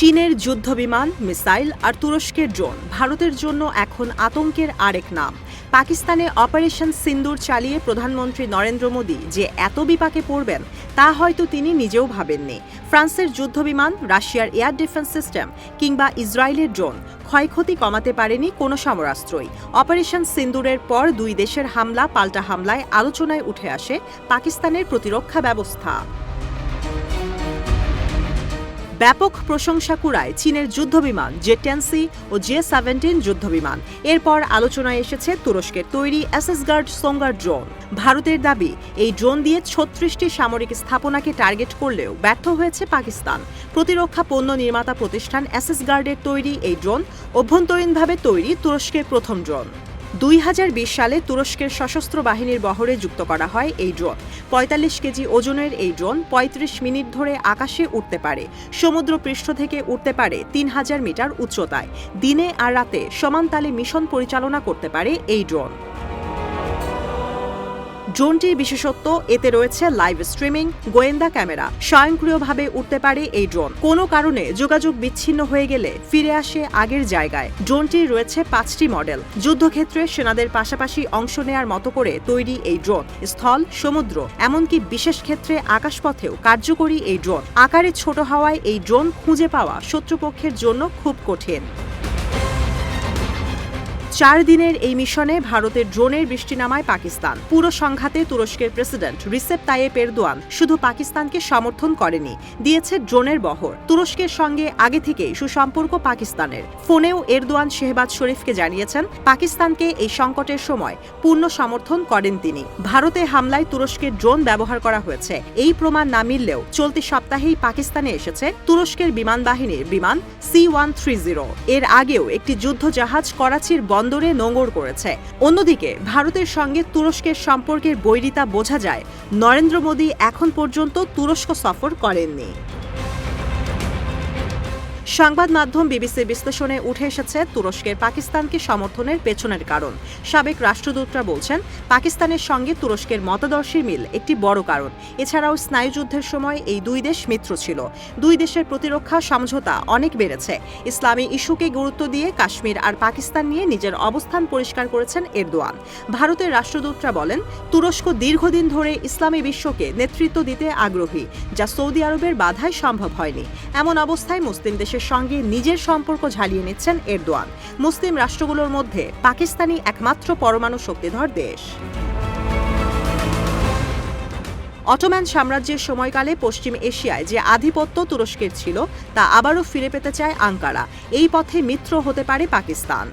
চীনের যুদ্ধবিমান, মিসাইল আর তুরস্কের ড্রোন ভারতের জন্য এখন আতঙ্কের আরেক নাম। পাকিস্তানে অপারেশন সিন্দুর চালিয়ে প্রধানমন্ত্রী নরেন্দ্র মোদী যে এত বিপাকে পড়বেন, তা হয়তো তিনি নিজেও ভাবেননি। ফ্রান্সের যুদ্ধবিমান, রাশিয়ার এয়ার ডিফেন্স সিস্টেম কিংবা ইসরায়েলের ড্রোন ক্ষয়ক্ষতি কমাতে পারেনি কোনো সমরাস্ত্রই। অপারেশন সিন্দুরের পর দুই দেশের হামলা, পাল্টা হামলায় আলোচনায় উঠে আসে পাকিস্তানের প্রতিরক্ষা ব্যবস্থা। ব্যাপক প্রশংসা কুড়ায় চীনের যুদ্ধবিমান জে টেনসি ও জে সেভেন্টিন যুদ্ধবিমান। এরপর আলোচনায় এসেছে তুরস্কের তৈরি অ্যাসেসগার্ড সোঙ্গার ড্রোন। ভারতের দাবি, এই ড্রোন দিয়ে ছত্রিশটি সামরিক স্থাপনাকে টার্গেট করলেও ব্যর্থ হয়েছে পাকিস্তান। প্রতিরক্ষা পণ্য নির্মাতা প্রতিষ্ঠান অ্যাসেসগার্ডের তৈরি এই ড্রোন অভ্যন্তরীণভাবে তৈরি তুরস্কের প্রথম ড্রোন। দুই হাজার বিশ সালে তুরস্কের সশস্ত্র বাহিনীর বহরে যুক্ত করা হয় এই ড্রোন। পঁয়তাল্লিশ কেজি ওজনের এই ড্রোন পঁয়ত্রিশ মিনিট ধরে আকাশে উঠতে পারে। সমুদ্র পৃষ্ঠ থেকে উঠতে পারে তিন হাজার মিটার উচ্চতায়। দিনে আর রাতে সমান তালে মিশন পরিচালনা করতে পারে এই ড্রোন। ড্রোনটির বিশেষত্ব, এতে রয়েছে লাইভ স্ট্রিমিং গোয়েন্দা ক্যামেরা। স্বয়ংক্রিয়ভাবে উঠতে পারে এই ড্রোন। কোনো কারণে যোগাযোগ বিচ্ছিন্ন হয়ে গেলে ফিরে আসে আগের জায়গায়। ড্রোনটির রয়েছে পাঁচটি মডেল। যুদ্ধক্ষেত্রে সেনাদের পাশাপাশি অংশ নেয়ার মতো করে তৈরি এই ড্রোন। স্থল, সমুদ্র, এমনকি বিশেষ ক্ষেত্রে আকাশপথেও কার্যকরী এই ড্রোন। আকারে ছোট হওয়ায় এই ড্রোন খুঁজে পাওয়া শত্রুপক্ষের জন্য খুব কঠিন। চার দিনের এই মিশনে ভারতের ড্রোনের বৃষ্টি নামায় পাকিস্তান। পুরো সংঘাতে তুরস্কের প্রেসিডেন্ট রিসেপ তাইয়েপ এরদোয়ান শুধু পাকিস্তানকে সমর্থন করেনি, দিয়েছে ড্রোনের বহর। তুরস্কের সঙ্গে আগে থেকেই সুসম্পর্ক পাকিস্তানের। ফোনেও এরদোয়ান শেহবাজ শরীফকে জানিয়েছেন, পাকিস্তানকে এই সংকটের সময় পূর্ণ সমর্থন করেন তিনি। ভারতে হামলায় তুরস্কের ড্রোন ব্যবহার করা হয়েছে। এই প্রমাণ না মিললেও চলতি সপ্তাহেই পাকিস্তানে এসেছে তুরস্কের বিমান বাহিনীর বিমান সি ওয়ান থ্রি জিরো। এর আগেও একটি যুদ্ধ জাহাজ করাচির বন্দরে নোঙর করেছে। অন্যদিকে, ভারতের সঙ্গে তুরস্কের সম্পর্কের বৈরিতা বোঝা যায়, নরেন্দ্র মোদী এখন পর্যন্ত তুরস্ক সফর করেননি। সংবাদ মাধ্যম বিবিসির বিশ্লেষণে উঠে এসেছে, তুরস্কের পাকিস্তানকে সমর্থনের পেছনের কারণ। সাবেক রাষ্ট্রদূতরা বলছেন, পাকিস্তানের সঙ্গে তুরস্কের মতাদর্শীর মিল একটি বড় কারণ। এছাড়াও স্নায়ুযুদ্ধের সময় এই দুই দেশ মিত্র ছিল। দুই দেশের প্রতিরক্ষা সমঝোতা অনেক বেড়েছে। ইসলামী ইস্যুকে গুরুত্ব দিয়ে কাশ্মীর আর পাকিস্তান নিয়ে নিজের অবস্থান পরিষ্কার করেছেন এরদোয়ান। ভারতের রাষ্ট্রদূতরা বলেন, তুরস্ক দীর্ঘদিন ধরে ইসলামী বিশ্বকে নেতৃত্ব দিতে আগ্রহী, যা সৌদি আরবের বাধায় সম্ভব হয়নি। এমন অবস্থায় মুসলিম দেশের সঙ্গে নিজের সম্পর্ক ঝালিয়ে নিচ্ছেন এরদোয়ান। মুসলিম রাষ্ট্রগুলোর মধ্যে পাকিস্তানি একমাত্র পরমাণু শক্তিধর দেশ। অটোম্যান সাম্রাজ্যের সময়কালে পশ্চিম এশিয়ায় যে আধিপত্য তুরস্কের ছিল, তা আবারও ফিরে পেতে চায় আঙ্কারা। এই পথে মিত্র হতে পারে পাকিস্তান।